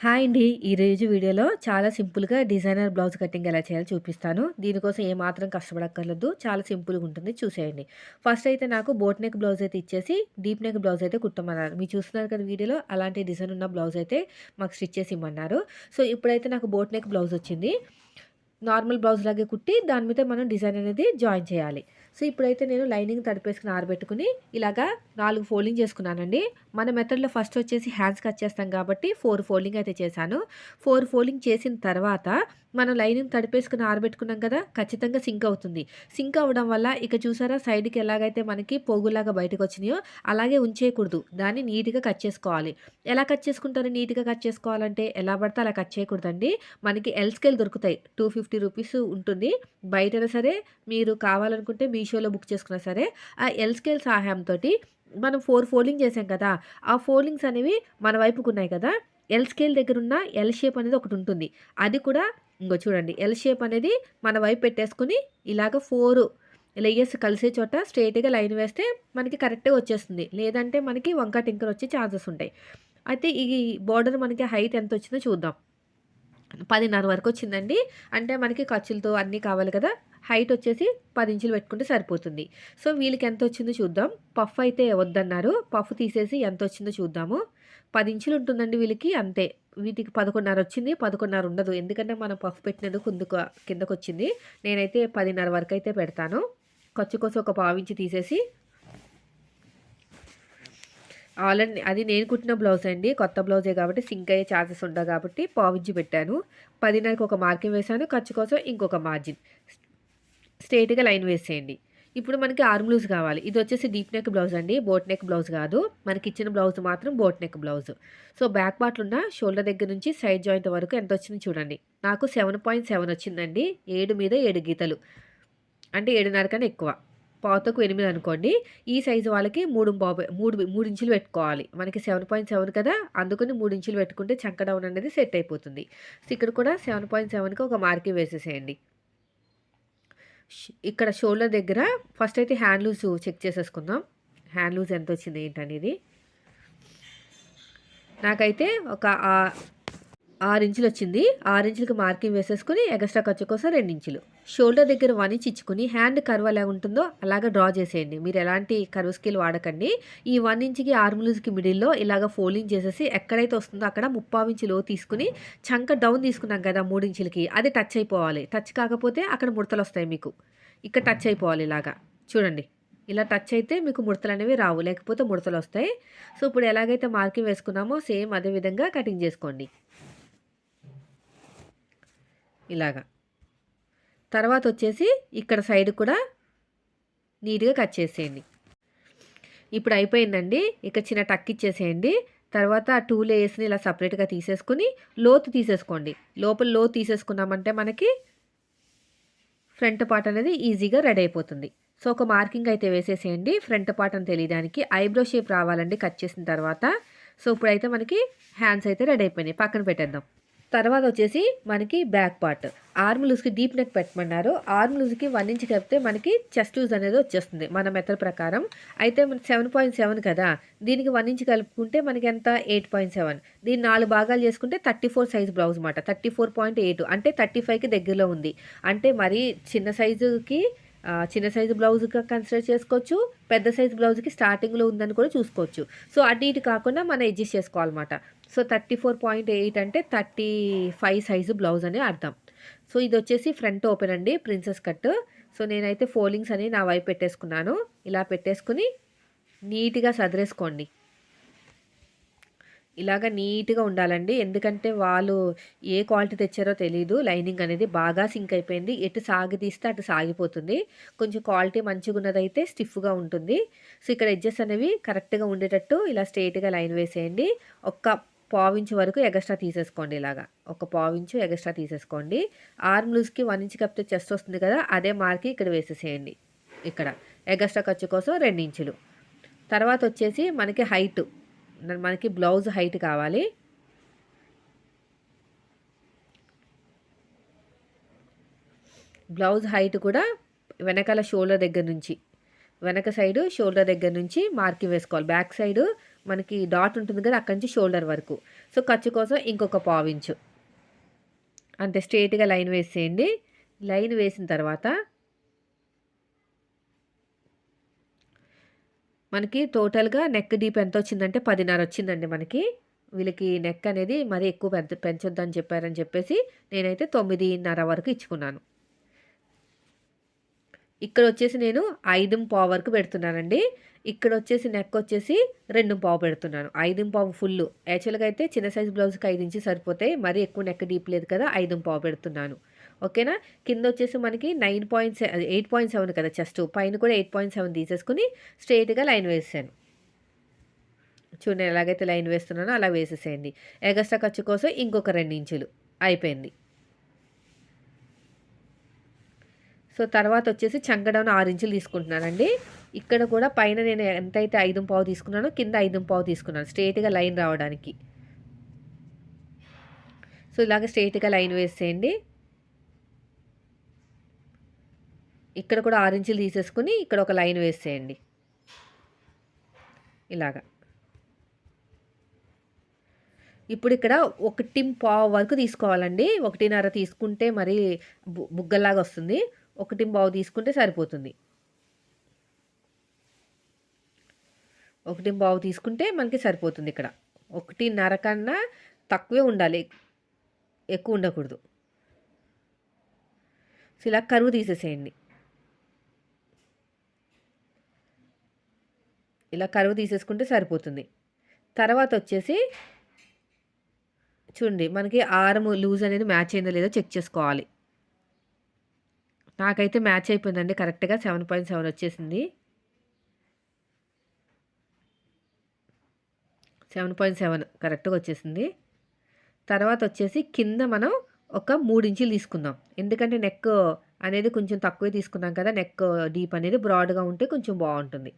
Hi అండి. ఈరోజు వీడియోలో చాలా సింపుల్‌గా డిజైనర్ బ్లౌజ్ కటింగ్ ఎలా చేయాలో చూపిస్తాను. దీనికోసం ఏమాత్రం కష్టపడక్కర్లేదు. చాలా సింపుల్‌గా ఉంటుంది చూసేయండి. ఫస్ట్ అయితే నాకు బోట్ నెక్ బ్లౌజ్ అయితే ఇచ్చేసి డీప్ నెక్ బ్లౌజ్ అయితే కుట్టమన్నారు. మీరు చూస్తున్నారు కదా వీడియోలో అలాంటి డిజైన్ ఉన్న బ్లౌజ్ అయితే మాకు స్టిచ్ చేసి ఇమ్మన్నారు. సో ఇప్పుడైతే నాకు బోట్ నెక్ బ్లౌజ్ వచ్చింది. నార్మల్ బ్లౌజ్ లాగే కుట్టి దాని మీద మనం డిజైన్ అనేది జాయిన్ చేయాలి. సో ఇప్పుడైతే నేను లైనింగ్ తడిపేసుకుని ఆరబెట్టుకుని ఇలాగా నాలుగు ఫోల్డింగ్ చేసుకున్నానండి. మన మెథడ్‌లో ఫస్ట్ వచ్చేసి హ్యాండ్స్ కట్ చేస్తాం కాబట్టి ఫోర్ ఫోల్డింగ్ అయితే చేశాను. ఫోర్ ఫోల్డింగ్ చేసిన తర్వాత మనం లైనింగ్ తడిపేసుకుని ఆరబెట్టుకున్నాం కదా! ఖచ్చితంగా సింక్ అవుతుంది. సింక్ అవ్వడం వల్ల ఇక చూసారా సైడ్‌కి ఎలాగైతే మనకి పోగులాగా బయటకు వచ్చినాయో అలాగే ఉంచేయకూడదు. దాన్ని నీట్‌గా కట్ చేసుకోవాలి. ఎలా కట్ చేసుకుంటారు నీట్‌గా కట్ చేసుకోవాలంటే ఎలా పడితే అలా కట్ చేయకూడదండి. మనకి ఎల్ స్కేల్ దొరుకుతాయి. టూ ఫిఫ్టీ రూపీస్ ఉంటుంది. బయటైనా సరే మీరు కావాలనుకుంటే మీషోలో బుక్ చేసుకున్నా సరే ఆ ఎల్ స్కేల్ సహాయంతో మనం ఫోర్ ఫోల్డింగ్ చేసాం కదా! ఆ ఫోల్డింగ్స్ అనేవి మన వైపుకు ఉన్నాయి కదా! ఎల్ స్కేల్ దగ్గర ఉన్న ఎల్ షేప్ అనేది ఒకటి ఉంటుంది అది కూడా ఇంకో చూడండి ఎల్ షేప్ అనేది మన వైపు పెట్టేసుకొని ఇలాగ ఫోర్ లేయర్స్ కలిసే చోట స్ట్రైట్గా లైన్ వేస్తే మనకి కరెక్ట్‌గా వచ్చేస్తుంది. లేదంటే మనకి వంక టింకర్ వచ్చే ఛాన్సెస్ ఉంటాయి. అయితే ఈ బోర్డర్ మనకి హైట్ ఎంత వచ్చిందో చూద్దాం. పదిన్నర వరకు వచ్చిందండి. అంటే మనకి ఖర్చులతో అన్నీ కావాలి కదా! హైట్ వచ్చేసి పది ఇంచులు పెట్టుకుంటే సరిపోతుంది. సో వీళ్ళకి ఎంత వచ్చిందో చూద్దాం. పఫ్ అయితే వద్దన్నారు. పఫ్ తీసేసి ఎంత వచ్చిందో చూద్దాము. పది ఇంచులు ఉంటుందండి వీళ్ళకి అంతే. వీటికి 11:30 వచ్చింది. 11:30 ఉండదు. ఎందుకంటే మనం పఫ్ పెట్టినందుకు కుందుకు కిందకొచ్చింది. నేనైతే పదిన్నర వరకు అయితే పెడతాను. ఖర్చు కోసం ఒక పావించి తీసేసి ఆల్రెడీ అది నేను కుట్టిన బ్లౌజ్ అండి. కొత్త బ్లౌజే కాబట్టి సింక్ అయ్యే ఛాన్సెస్ ఉండవు కాబట్టి పావించి పెట్టాను. 10:30కి ఒక మార్కింగ్ వేశాను. ఖర్చు కోసం ఇంకొక మార్జిన్. స్ట్రైట్గా లైన్ వేసేయండి. ఇప్పుడు మనకి ఆర్మ్ లూజ్ కావాలి. ఇది వచ్చేసి డీప్ నెక్ బ్లౌజ్ అండి. బోట్ నెక్ బ్లౌజ్ కాదు. మనకి ఇచ్చిన బ్లౌజ్ మాత్రం boat neck blouse. So back పార్ట్లు ఉన్న షోల్డర్ దగ్గర నుంచి సైడ్ జాయింట్ వరకు ఎంత వచ్చిందో చూడండి. నాకు 7.7 వచ్చిందండి. ఏడు మీద ఏడు గీతలు. అంటే 7:30 కన్నా ఎక్కువ. పాతకు ఎనిమిది అనుకోండి. ఈ సైజు వాళ్ళకి 3 పావు 3 3 ఇంచులు పెట్టుకోవాలి. మనకి 7.7 కదా! అందుకని మూడు ఇంచులు పెట్టుకుంటే చంక డౌన్ అనేది సెట్ అయిపోతుంది. సో ఇక్కడ కూడా 7.7కి ఒక మార్కి వేసేసేయండి. ఇక్కడ షోల్డర్ దగ్గర ఫస్ట్ అయితే హ్యాండ్ లూజ్ చెక్ చేసేసుకుందాం. హ్యాండ్ లూజ్ ఎంతొచ్చింది ఏంటనేది. నాకైతే ఒక ఆరు ఇంచులు వచ్చింది. 6 ఇంచులకి మార్కింగ్ వేసేసుకుని ఎక్స్ట్రా ఖర్చు కోసం రెండు ఇంచులు. షోల్డర్ దగ్గర వన్ ఇంచ్ ఇచ్చుకుని హ్యాండ్ కర్వ్ ఎలా ఉంటుందో అలాగా డ్రా చేసేయండి. మీరు ఎలాంటి కర్వ్ స్కేల్ వాడకండి. ఈ వన్ ఇంచ్‌కి ఆర్ములూజ్కి మిడిల్‌లో ఇలాగ ఫోల్డింగ్ చేసేసి ఎక్కడైతే వస్తుందో అక్కడ ముప్పావు ఇంచు తీసుకుని చంక డౌన్ తీసుకున్నాం కదా! మూడు ఇంచులకి అది టచ్ అయిపోవాలి. టచ్ కాకపోతే అక్కడ ముడతలు వస్తాయి మీకు. ఇక్కడ టచ్ అయిపోవాలి ఇలాగా. చూడండి. ఇలా టచ్ అయితే మీకు ముడతలు అనేవి రావు. లేకపోతే ముడతలు వస్తాయి సో ఇప్పుడు ఎలాగైతే మార్కింగ్ వేసుకున్నామో సేమ్ అదే విధంగా కటింగ్ చేసుకోండి. ఇలాగా. తర్వాత వచ్చేసి ఇక్కడ సైడ్ కూడా నీట్‌గా కట్ చేసేయండి. ఇప్పుడు అయిపోయిందండి. ఇక చిన్న టక్ ఇచ్చేసేయండి. తర్వాత టూ లేయర్స్‌ని ఇలా సెపరేట్‌గా తీసేసుకొని లోతు తీసేసుకోండి. లోపల లోతు తీసేసుకున్నామంటే మనకి ఫ్రంట్ పార్ట్ అనేది ఈజీగా రెడీ అయిపోతుంది. సో ఒక మార్కింగ్ అయితే వేసేసేయండి. ఫ్రంట్ పార్ట్ అని తెలియడానికి. ఐబ్రో షేప్ రావాలండి కట్ చేసిన తర్వాత. సో ఇప్పుడైతే మనకి హ్యాండ్స్ అయితే రెడీ అయిపోయినాయి. పక్కన పెట్టేద్దాం. తర్వాత వచ్చేసి మనకి బ్యాక్ పార్ట్. ఆర్మ్ లూజ్‌కి డీప్ నెక్ పెట్టమన్నారు. ఆర్మ్ లూజ్‌కి వన్ ఇంచ్ కలిపితే మనకి చెస్ట్ లూజ్ అనేది వచ్చేస్తుంది. మన మెథడ్ ప్రకారం. అయితే సెవెన్ పాయింట్ సెవెన్ కదా! దీనికి వన్ ఇంచ్ కలుపుకుంటే మనకి ఎంత 8.7 దీన్ని నాలుగు భాగాలు చేసుకుంటే 34 సైజ్ బ్లౌజ్ మాట. 34.8 అంటే 35కి దగ్గరలో ఉంది. అంటే మరీ చిన్న సైజుకి చిన్న సైజు బ్లౌజ్‌గా కన్సిడర్ చేసుకోవచ్చు. పెద్ద సైజు బ్లౌజ్‌కి స్టార్టింగ్‌లో ఉందని కూడా చూసుకోవచ్చు. సో అటు ఇటు కాకుండా మనం అడ్జస్ట్ చేసుకోవాలన్నమాట. సో 34.8 అంటే 35 సైజు బ్లౌజ్ అని అర్థం. సో ఇది వచ్చేసి ఫ్రంట్ ఓపెన్ అండి. Princess cut. సో నేనైతే ఫోలింగ్స్ అని నా వైపు పెట్టేసుకున్నాను. ఇలా పెట్టేసుకుని నీట్‌గా సదిరేసుకోండి. ఇలాగ నీట్‌గా ఉండాలండి. ఎందుకంటే వాళ్ళు ఏ క్వాలిటీ తెచ్చారో తెలీదు. లైనింగ్ అనేది బాగా సింక్ అయిపోయింది. ఎటు సాగదీస్తే అటు సాగిపోతుంది. కొంచెం క్వాలిటీ మంచిగా ఉన్నదైతే స్టిఫ్‌గా ఉంటుంది. సో ఇక్కడ ఎడ్జెస్ అనేవి కరెక్ట్‌గా ఉండేటట్టు ఇలా స్ట్రేట్గా లైన్ వేసేయండి. ఒక్క పావించు వరకు ఎగస్ట్రా తీసేసుకోండి ఇలాగా. ఒక పావించు ఎగస్ట్రా తీసేసుకోండి. ఆర్మ్ లూజ్‌కి వన్ ఇంచ్ కప్తే చెస్ట్ వస్తుంది కదా! అదే మార్కి ఇక్కడ వేసేసేయండి. ఇక్కడ ఎగస్ట్రా ఖర్చు కోసం రెండు ఇంచులు. తర్వాత వచ్చేసి మనకి హైట్. మనకి బ్లౌజ్ హైట్ కావాలి. బ్లౌజ్ హైట్ కూడా వెనకాల షోల్డర్ దగ్గర నుంచి వెనక సైడు షోల్డర్ దగ్గర నుంచి మార్కింగ్ వేసుకోవాలి. బ్యాక్ సైడు మనకి డాట్ ఉంటుంది కదా! అక్కడి నుంచి షోల్డర్ వరకు. సో ఖర్చు కోసం ఇంకొక పావించు అంటే అంతే స్ట్రేట్గా లైన్ వేసేయండి లైన్ వేసిన తర్వాత మనకి టోటల్గా నెక్ డీప్ ఎంత వచ్చిందంటే పదిన్నర వచ్చిందండి మనకి వీళ్ళకి నెక్ అనేది మరీ ఎక్కువ పెంచ పెంచొద్దని చెప్పారని చెప్పేసి నేనైతే తొమ్మిదిన్నర వరకు ఇచ్చుకున్నాను ఇక్కడ వచ్చేసి నేను ఐదు పావు వరకు పెడుతున్నానండి ఇక్కడ వచ్చేసి నెక్ వచ్చేసి రెండు పావు పెడుతున్నాను. ఐదు పావు ఫుల్ యాక్చువల్గా అయితే చిన్న సైజ్ బ్లౌజ్కి ఐదు ఇంచి సరిపోతాయి. మరీ ఎక్కువ నెక్ డీప్ లేదు కదా ఐదు పావు పెడుతున్నాను. ఓకేనా? కింద వచ్చేసి మనకి nine point eight point seven కదా చెస్ట్. పైన కూడా ఎయిట్ పాయింట్ సెవెన్ తీసేసుకుని స్ట్రైట్గా లైన్ వేసాను చూడండి ఎలాగైతే లైన్ వేస్తున్నానో అలా వేసేసేయండి. ఎగస్ట్రా ఖర్చు కోసం ఇంకొక రెండు ఇంచులు. అయిపోయింది. సో తర్వాత వచ్చేసి చంకడౌన్ ఆరు ఇంచులు తీసుకుంటున్నానండి. ఇక్కడ కూడా పైన నేను ఎంతైతే ఐదు పావు తీసుకున్నానో కింద ఐదు పావు తీసుకున్నాను స్ట్రేట్గా లైన్ రావడానికి. సో ఇలాగ స్ట్రేట్గా లైన్ వేసేయండి. ఇక్కడ కూడా ఆరు ఇంచులు తీసేసుకుని ఇక్కడ ఒక లైన్ వేసేయండి. ఇలాగా. ఇప్పుడు ఇక్కడ ఒకటి పావు వరకు తీసుకోవాలండి. ఒకటిన్నర తీసుకుంటే మరి బు- బుగ్గలాగా వస్తుంది. ఒకటి బావు తీసుకుంటే సరిపోతుంది. ఒకటి బావు తీసుకుంటే మనకి సరిపోతుంది ఇక్కడ. ఒకటిన్నర కన్నా తక్కువే ఉండాలి. ఎక్కువ ఉండకూడదు. సో ఇలా కరువు తీసేసేయండి. ఇలా కరువు తీసేసుకుంటే సరిపోతుంది. తర్వాత వచ్చేసి చూడండి మనకి ఆరము లూజ్ అనేది మ్యాచ్ అయిందో లేదో చెక్ చేసుకోవాలి. నాకైతే మ్యాచ్ అయిపోయిందండి. కరెక్ట్గా సెవెన్ పాయింట్ సెవెన్ వచ్చేసింది. సెవెన్ పాయింట్ సెవెన్ కరెక్ట్గా వచ్చేసింది. తర్వాత వచ్చేసి కింద మనం ఒక మూడు ఇంచులు తీసుకుందాం. ఎందుకంటే నెక్ అనేది కొంచెం తక్కువే తీసుకున్నాం కదా నెక్ డీప్ అనేది బ్రాడ్గా ఉంటే కొంచెం బాగుంటుంది.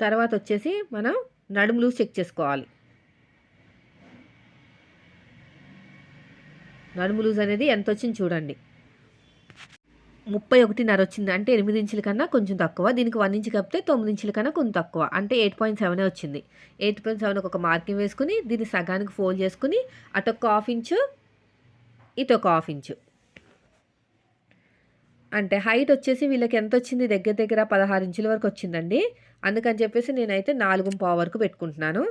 తర్వాత వచ్చేసి మనం నడుము లూజ్ చెక్ చేసుకోవాలి. నడుము లూజ్ అనేది ఎంత వచ్చింది చూడండి. ముప్పై ఒకటిన్నర వచ్చింది. అంటే ఎనిమిది ఇంచుల కన్నా కొంచెం తక్కువ. దీనికి వన్ ఇంచ్ కప్పితే తొమ్మిది ఇంచుల కన్నా కొంచెం తక్కువ. అంటే ఎయిట్ పాయింట్ సెవెనే వచ్చింది. ఎయిట్ పాయింట్ సెవెన్ ఒక మార్కింగ్ వేసుకుని దీన్ని సగానికి ఫోల్డ్ చేసుకుని అటు ఒక హాఫ్ ఇంచు ఇటు ఒక హాఫ్ ఇంచు. అంటే హైట్ వచ్చేసి వీళ్ళకి ఎంత వచ్చింది? దగ్గర దగ్గర పదహారు ఇంచుల వరకు వచ్చిందండి. అందుకని చెప్పేసి నేనైతే నాలుగు పావు వరకు పెట్టుకుంటున్నాను.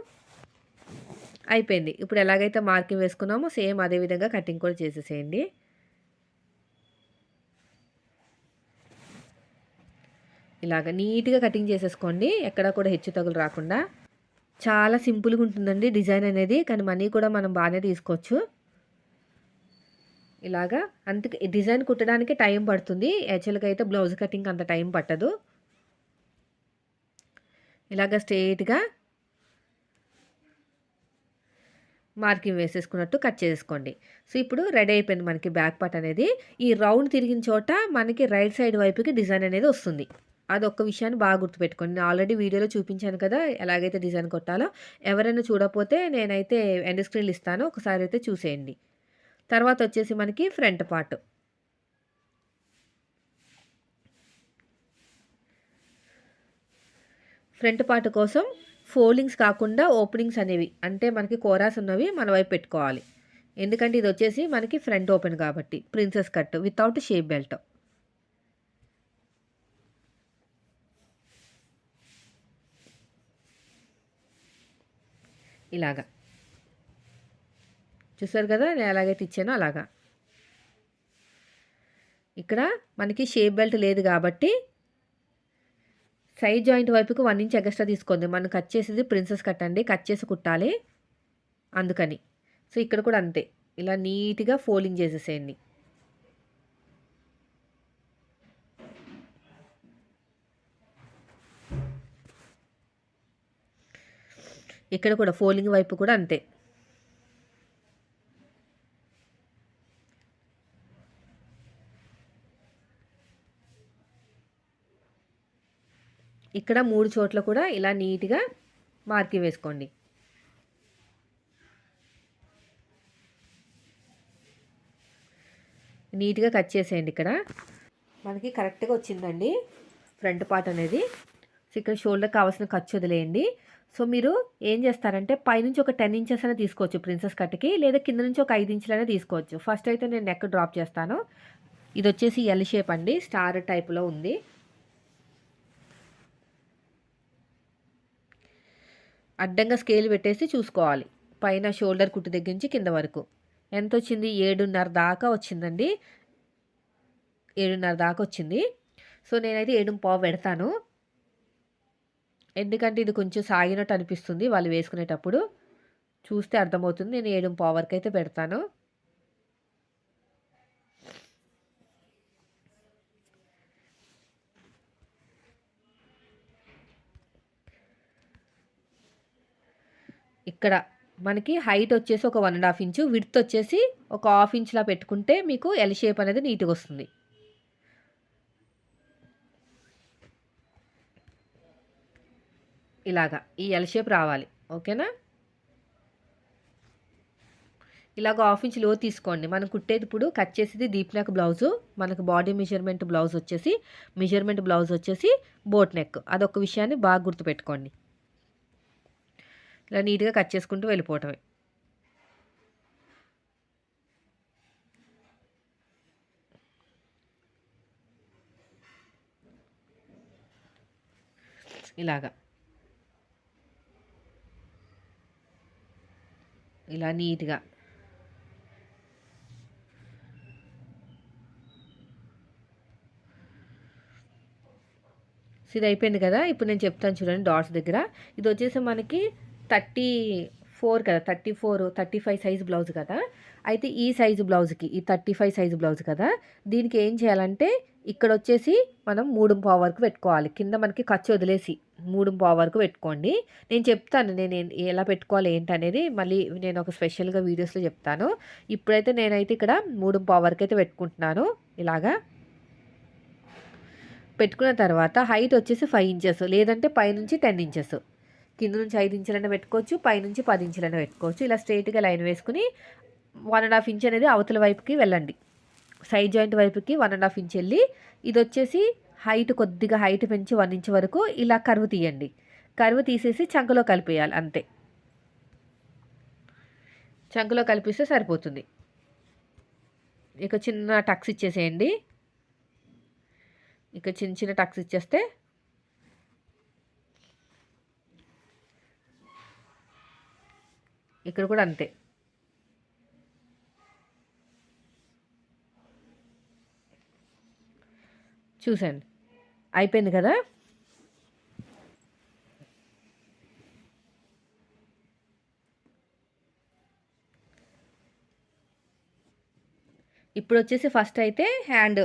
అయిపోయింది. ఇప్పుడు ఎలాగైతే మార్కింగ్ వేసుకున్నామో సేమ్ అదే విధంగా కటింగ్ కూడా చేసేసేయండి. ఇలాగ నీట్గా కటింగ్ చేసేసుకోండి. ఎక్కడా కూడా హెచ్చు తగులు రాకుండా. చాలా సింపుల్గా ఉంటుందండి డిజైన్ అనేది కానీ మనీ కూడా మనం బాగానే తీసుకోవచ్చు. ఇలాగా అందుకే డిజైన్ కుట్టడానికి టైం పడుతుంది. యాక్చువల్గా అయితే బ్లౌజ్ కటింగ్ అంత టైం పట్టదు. ఇలాగ స్ట్రేట్గా మార్కింగ్ వేసేసుకున్నట్టు కట్ చేసుకోండి. సో ఇప్పుడు రెడీ అయిపోయింది మనకి బ్యాక్ పార్ట్ అనేది. ఈ రౌండ్ తిరిగిన చోట మనకి రైట్ సైడ్ వైపుకి డిజైన్ అనేది వస్తుంది. అదొక్క విషయాన్ని బాగా గుర్తుపెట్టుకోండి. నేను ఆల్రెడీ వీడియోలో చూపించాను కదా ఎలాగైతే డిజైన్ కొట్టాలో. ఎవరైనా చూడకపోతే నేనైతే ఎండ్ స్క్రీన్లు ఇస్తాను. ఒకసారి అయితే చూసేయండి. తర్వాత వచ్చేసి మనకి ఫ్రంట్ పార్ట్. ఫ్రంట్ పార్ట్ కోసం ఫోల్డింగ్స్ కాకుండా ఓపెనింగ్స్ అనేవి. అంటే మనకి కోరాస్ ఉన్నవి మన వైపు పెట్టుకోవాలి. ఎందుకంటే ఇది వచ్చేసి మనకి ఫ్రంట్ ఓపెన్ కాబట్టి. Princess cut without shape belt. ఇలాగా. చూసారు కదా నేను ఎలాగైతే ఇచ్చానో అలాగా. ఇక్కడ మనకి షేప్ బెల్ట్ లేదు కాబట్టి సైడ్ జాయింట్ వైపుకి వన్ ఇంచ్ ఎగస్ట్రా తీసుకోండి. మనం కట్ చేసేది ప్రిన్సెస్ కట్ అండి. కట్ చేసి కుట్టాలి. అందుకని. సో ఇక్కడ కూడా అంతే. ఇలా నీట్గా ఫోల్డింగ్ చేసేసేయండి. ఇక్కడ కూడా ఫోల్డింగ్ వైపు కూడా అంతే. ఇక్కడ మూడు చోట్ల కూడా ఇలా నీట్గా మార్కింగ్ వేసుకోండి. నీట్గా కట్ చేసేయండి ఇక్కడ. మనకి కరెక్ట్గా వచ్చిందండి ఫ్రంట్ పార్ట్ అనేది. సో ఇక్కడ షోల్డర్ కావాల్సిన ఖర్చు వదిలేయండి. సో మీరు ఏం చేస్తారంటే పైనుంచి ఒక టెన్ ఇంచెస్ అయినా తీసుకోవచ్చు ప్రిన్సెస్ కట్కి లేదా కింద నుంచి ఒక ఐదు ఇంచులైనా తీసుకోవచ్చు. ఫస్ట్ అయితే నేను నెక్ డ్రాప్ చేస్తాను. ఇది వచ్చేసి ఎల్ షేప్ అండి స్టార్ టైప్లో ఉంది. అడ్డంగా స్కేల్ పెట్టేసి చూసుకోవాలి. పైన షోల్డర్ కుట్టు దగ్గర నుంచి కింద వరకు. ఎంత వచ్చింది ఏడున్నర దాకా వచ్చిందండి. ఏడున్నర దాకా వచ్చింది. సో నేనైతే ఏడు పావు పెడతాను. ఎందుకంటే ఇది కొంచెం సాగినట్టు అనిపిస్తుంది వాళ్ళు వేసుకునేటప్పుడు. చూస్తే అర్థమవుతుంది. నేను ఏడు పావు వరకు అయితే పెడతాను. ఇక్కడ మనకి హైట్ వచ్చేసి ఒక one and half inch width వచ్చేసి ఒక హాఫ్ ఇంచ్లా పెట్టుకుంటే మీకు ఎల్ షేప్ అనేది నీట్గా వస్తుంది. ఇలాగా ఈ ఎల్ షేప్ రావాలి. ఓకేనా? ఇలాగ హాఫ్ ఇంచ్లో తీసుకోండి. మనం కుట్టేది ఇప్పుడు కట్ చేసేది డీప్ నెక్ బ్లౌజు మనకు బాడీ మెజర్మెంట్ బ్లౌజ్ వచ్చేసి మెజర్మెంట్ బ్లౌజ్ వచ్చేసి బోట్ నెక్ అదొక విషయాన్ని బాగా గుర్తుపెట్టుకోండి. ఇలా నీట్గా కట్ చేసుకుంటూ వెళ్ళిపోవటమే. ఇలాగా. ఇలా నీట్గా. ఇది అయిపోయింది కదా? ఇప్పుడు నేను చెప్తాను చూడండి డాట్స్ దగ్గర. ఇది వచ్చేసి మనకి థర్టీ ఫోర్ కదా thirty four thirty five size blouse కదా. అయితే ఈ సైజు బ్లౌజ్కి ఈ థర్టీ ఫైవ్ సైజు బ్లౌజ్ కదా దీనికి ఏం చేయాలంటే ఇక్కడ వచ్చేసి మనం మూడు పావు వరకు పెట్టుకోవాలి. కింద మనకి ఖర్చు వదిలేసి మూడు పావు వరకు పెట్టుకోండి. నేను చెప్తాను నేను ఎలా పెట్టుకోవాలి ఏంటనేది మళ్ళీ నేను ఒక స్పెషల్గా వీడియోస్లో చెప్తాను. ఇప్పుడైతే నేనైతే ఇక్కడ మూడు పావు వరకు అయితే పెట్టుకుంటున్నాను ఇలాగా. పెట్టుకున్న తర్వాత హైట్ వచ్చేసి ఫైవ్ ఇంచెస్ లేదంటే పైనుంచి టెన్ ఇంచెస్ కింద నుంచి ఐదు ఇంచులైనా పెట్టుకోవచ్చు పైనుంచి పది ఇంచులైనా పెట్టుకోవచ్చు. ఇలా స్ట్రైట్గా లైన్ వేసుకుని వన్ అండ్ హాఫ్ ఇంచ్ అనేది అవతల వైపుకి వెళ్ళండి. సైడ్ జాయింట్ వైపుకి వన్ అండ్ హాఫ్ ఇంచ్ వెళ్ళి ఇది వచ్చేసి హైట్ కొద్దిగా హైట్ పెంచి వన్ ఇంచ్ వరకు ఇలా కరువు తీయండి. కరువు తీసేసి చంకలో కలిపేయాలి అంతే. చంకలో కలిపిస్తే సరిపోతుంది. ఇక చిన్న టక్స్ ఇచ్చేసేయండి. ఇక చిన్న చిన్న టక్స్ ఇచ్చేస్తే ఇక్కడ కూడా అంతే. చూసండి అయిపోయింది కదా? ఇప్పుడు వచ్చేసి ఫస్ట్ అయితే హ్యాండ్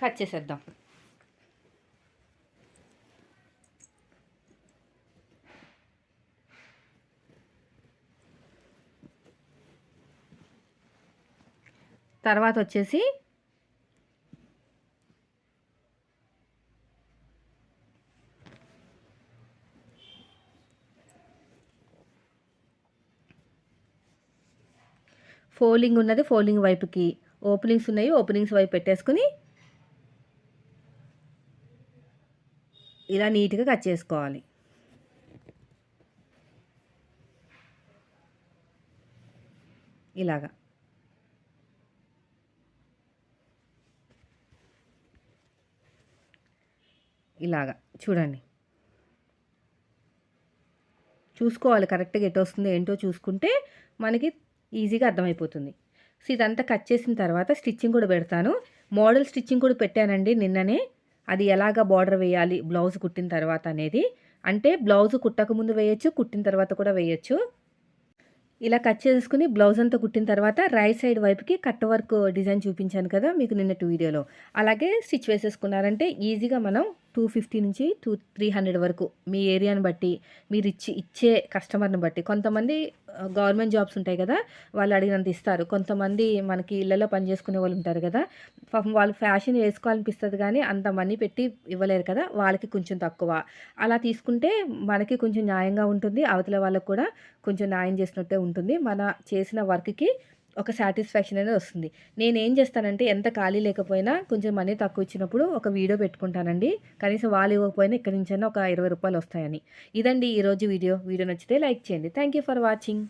కట్ చేసేద్దాం. తర్వాత వచ్చేసి ఫోలింగ్ ఉన్నది ఫోలింగ్ వైపుకి. ఓపెనింగ్స్ ఉన్నాయి ఓపెనింగ్స్ వైపు పెట్టేసుకుని ఇలా నీట్గా కట్ చేసుకోవాలి. ఇలాగా. ఇలాగా. చూడండి. చూసుకోవాలి. కరెక్ట్గా ఎటు వస్తుందో ఏంటో చూసుకుంటే మనకి ఈజీగా అర్థమైపోతుంది. సో ఇదంతా కట్ చేసిన తర్వాత స్టిచ్చింగ్ కూడా పెడతాను. మోడల్ స్టిచ్చింగ్ కూడా పెట్టానండి నిన్ననే. అది ఎలాగ బార్డర్ వేయాలి బ్లౌజ్ కుట్టిన తర్వాత అనేది. అంటే బ్లౌజ్ కుట్టక ముందు వేయచ్చు కుట్టిన తర్వాత కూడా వేయచ్చు. ఇలా కట్ చేసుకుని బ్లౌజ్ అంతా కుట్టిన తర్వాత రైట్ సైడ్ వైపుకి కట్ వర్క్ డిజైన్ చూపించాను కదా మీకు నిన్నటి వీడియోలో. అలాగే స్టిచ్ వేసేసుకున్నారంటే ఈజీగా మనం టూ ఫిఫ్టీ నుంచి టూ త్రీ హండ్రెడ్ వరకు మీ ఏరియాని బట్టి మీరు ఇచ్చి ఇచ్చే కస్టమర్ని బట్టి. కొంతమంది గవర్నమెంట్ జాబ్స్ ఉంటాయి కదా వాళ్ళు అడిగినంత ఇస్తారు. కొంతమంది మనకి ఇళ్ళలో పనిచేసుకునే వాళ్ళు ఉంటారు కదా వాళ్ళు ఫ్యాషన్ వేసుకోవాలనిపిస్తుంది కానీ అంత మనీ పెట్టి ఇవ్వలేరు కదా వాళ్ళకి కొంచెం తక్కువ. అలా తీసుకుంటే మనకి కొంచెం న్యాయంగా ఉంటుంది అవతల వాళ్ళకు కూడా కొంచెం న్యాయం చేసినట్టే ఉంటుంది. మన చేసిన వర్క్కి ఒక సాటిస్ఫాక్షన్ అనేది వస్తుంది. నేనేం చేస్తానంటే ఎంత ఖాళీ లేకపోయినా కొంచెం మనీ తక్కువ ఇచ్చినప్పుడు ఒక వీడియో పెట్టుకుంటానండి. కనీసం వాళ్ళు ఇవ్వకపోయినా ఇక్కడి నుంచైనా ఒక ఇరవై రూపాయలు వస్తాయని. ఇదండి ఈరోజు వీడియో. వీడియో నచ్చితే లైక్ చేయండి. Thank you for watching